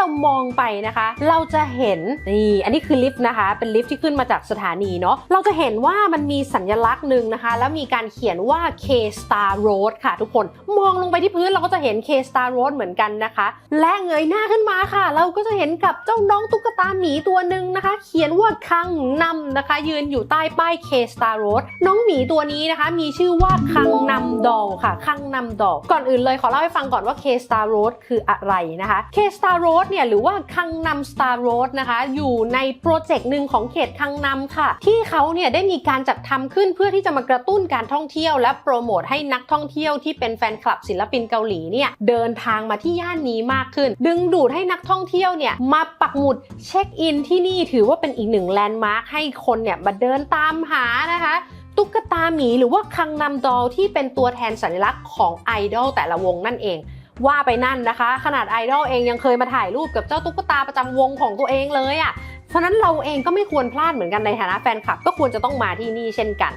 เรามองไปนะคะ เราจะเห็นนี่อันนี้คือลิฟต์นะคะ เป็นลิฟต์ที่ขึ้นมาจากสถานีเนาะเราจะเห็นว่ามันมีสัญลักษณ์หนึ่งนะคะ แล้วมีการเขียนว่า K Star Road ค่ะทุกคนมองลงไปที่พื้นเราก็จะเห็น K Star Road เหมือนกันนะคะ และเงยหน้าขึ้นมาค่ะ เราก็จะเห็นกับเจ้าน้องตุ๊กตาหมีตัวหนึ่งนะคะ เขียนว่าคังนำนะคะ ยืนอยู่ใต้ป้าย K Star Road น้องหมีตัวนี้นะคะ มีชื่อว่าคังนำดอลค่ะคังนำดอลก่อนอื่นเลยขอเล่าให้ฟังก่อนว่า K Star Road คืออะไรนะคะ K Star Road เนี่ยหรือว่าคังนำ Star Road นะคะ อยู่ในโปรเจกต์หนึ่งของเขตคังนำค่ะ ที่เขาเนี่ยได้มีการจัดทำขึ้นเพื่อที่จะมากระตุ้นการท่องเที่ยว และโปรโมทให้นักท่องเที่ยวที่เป็นแฟนคลับศิลปินเกาหลีเนี่ยเดินทางมาที่ย่านนี้มากขึ้น ดึงดูดให้นักท่องเที่ยวเนี่ยมาปักหมุดเช็คอินที่นี่ถือว่าเป็นอีกหนึ่งแลนด์มาร์คให้คนเนี่ยมาเดินตามหานะคะตุ๊กตาหมีหรือว่าคังนำดอลที่เป็นตัวแทนสัญลักษณ์ของไอดอลแต่ละวงนั่นเอง ว่าไปนั่นนะคะ ขนาดไอดอลเองยังเคยมาถ่ายรูปกับเจ้าตุ๊กตาประจำวงของตัวเองเลยอะ่ะฉะนั้นเราเองก็ไม่ควรพลาดเหมือนกันในฐานะแฟนคลับ ก็ควรจะต้องมาที่นี่เช่นกัน